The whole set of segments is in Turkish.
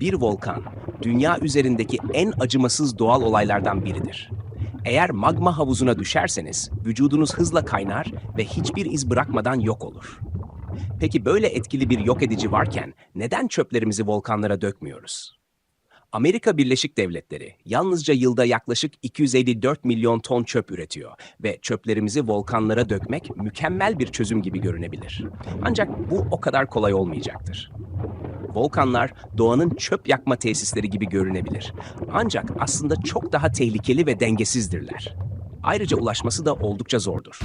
Bir volkan, dünya üzerindeki en acımasız doğal olaylardan biridir. Eğer magma havuzuna düşerseniz vücudunuz hızla kaynar ve hiçbir iz bırakmadan yok olur. Peki böyle etkili bir yok edici varken neden çöplerimizi volkanlara dökmüyoruz? Amerika Birleşik Devletleri yalnızca yılda yaklaşık 254 milyon ton çöp üretiyor ve çöplerimizi volkanlara dökmek mükemmel bir çözüm gibi görünebilir. Ancak bu o kadar kolay olmayacaktır. Volkanlar doğanın çöp yakma tesisleri gibi görünebilir. Ancak aslında çok daha tehlikeli ve dengesizdirler. Ayrıca ulaşması da oldukça zordur.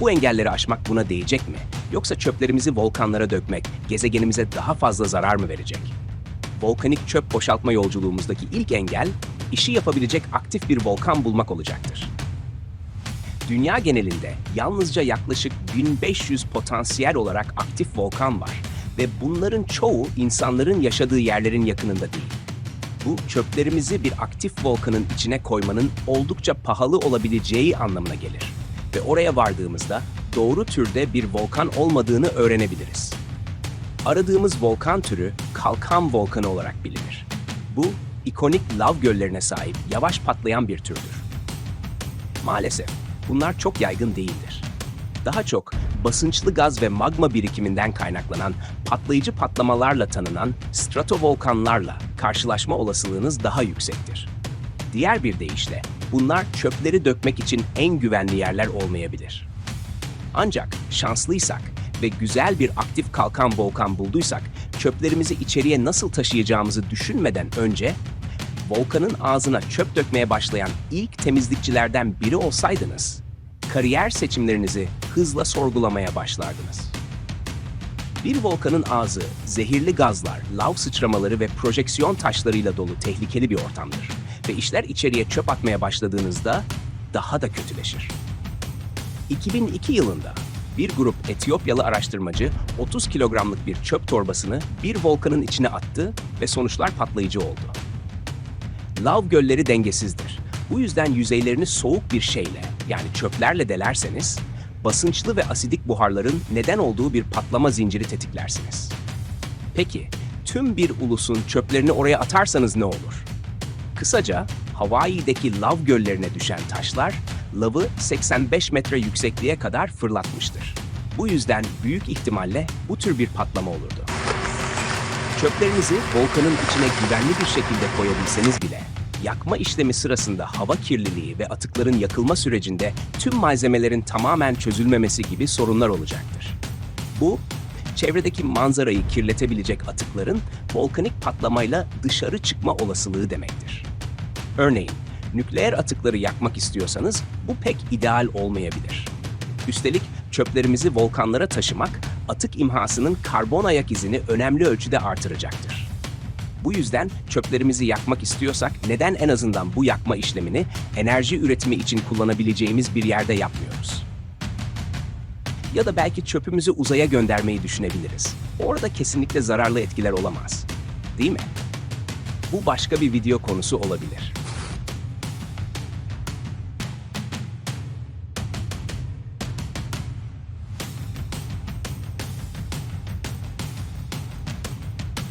Bu engelleri aşmak buna değecek mi? Yoksa çöplerimizi volkanlara dökmek gezegenimize daha fazla zarar mı verecek? Volkanik çöp boşaltma yolculuğumuzdaki ilk engel, işi yapabilecek aktif bir volkan bulmak olacaktır. Dünya genelinde yalnızca yaklaşık 1500 potansiyel olarak aktif volkan var ve bunların çoğu insanların yaşadığı yerlerin yakınında değil. Bu çöplerimizi bir aktif volkanın içine koymanın oldukça pahalı olabileceği anlamına gelir. Ve oraya vardığımızda doğru türde bir volkan olmadığını öğrenebiliriz. Aradığımız volkan türü kalkan volkanı olarak bilinir. Bu, ikonik lav göllerine sahip yavaş patlayan bir türdür. Maalesef bunlar çok yaygın değildir. Daha çok basınçlı gaz ve magma birikiminden kaynaklanan patlayıcı patlamalarla tanınan stratovolkanlarla karşılaşma olasılığınız daha yüksektir. Diğer bir deyişle bunlar çöpleri dökmek için en güvenli yerler olmayabilir. Ancak şanslıysak ve güzel bir aktif kalkan volkan bulduysak çöplerimizi içeriye nasıl taşıyacağımızı düşünmeden önce volkanın ağzına çöp dökmeye başlayan ilk temizlikçilerden biri olsaydınız, kariyer seçimlerinizi hızla sorgulamaya başlardınız. Bir volkanın ağzı zehirli gazlar, lav sıçramaları ve projeksiyon taşlarıyla dolu tehlikeli bir ortamdır ve işler içeriye çöp atmaya başladığınızda daha da kötüleşir. 2002 yılında bir grup Etiyopyalı araştırmacı 30 kilogramlık bir çöp torbasını bir volkanın içine attı ve sonuçlar patlayıcı oldu. Lav gölleri dengesizdir. Bu yüzden yüzeylerini soğuk bir şeyle yani çöplerle delerseniz basınçlı ve asidik buharların neden olduğu bir patlama zinciri tetiklersiniz. Peki tüm bir ulusun çöplerini oraya atarsanız ne olur? Kısaca Hawaii'deki lav göllerine düşen taşlar lavı 85 metre yüksekliğe kadar fırlatmıştır. Bu yüzden büyük ihtimalle bu tür bir patlama olurdu. Çöplerinizi volkanın içine güvenli bir şekilde koyabilseniz bile yakma işlemi sırasında hava kirliliği ve atıkların yakılma sürecinde tüm malzemelerin tamamen çözülmemesi gibi sorunlar olacaktır. Bu, çevredeki manzarayı kirletebilecek atıkların volkanik patlamayla dışarı çıkma olasılığı demektir. Örneğin, nükleer atıkları yakmak istiyorsanız bu pek ideal olmayabilir. Üstelik çöplerimizi volkanlara taşımak, atık imhasının karbon ayak izini önemli ölçüde artıracaktır. Bu yüzden çöplerimizi yakmak istiyorsak neden en azından bu yakma işlemini enerji üretimi için kullanabileceğimiz bir yerde yapmıyoruz? Ya da belki çöpümüzü uzaya göndermeyi düşünebiliriz. Orada kesinlikle zararlı etkiler olamaz. Değil mi? Bu başka bir video konusu olabilir.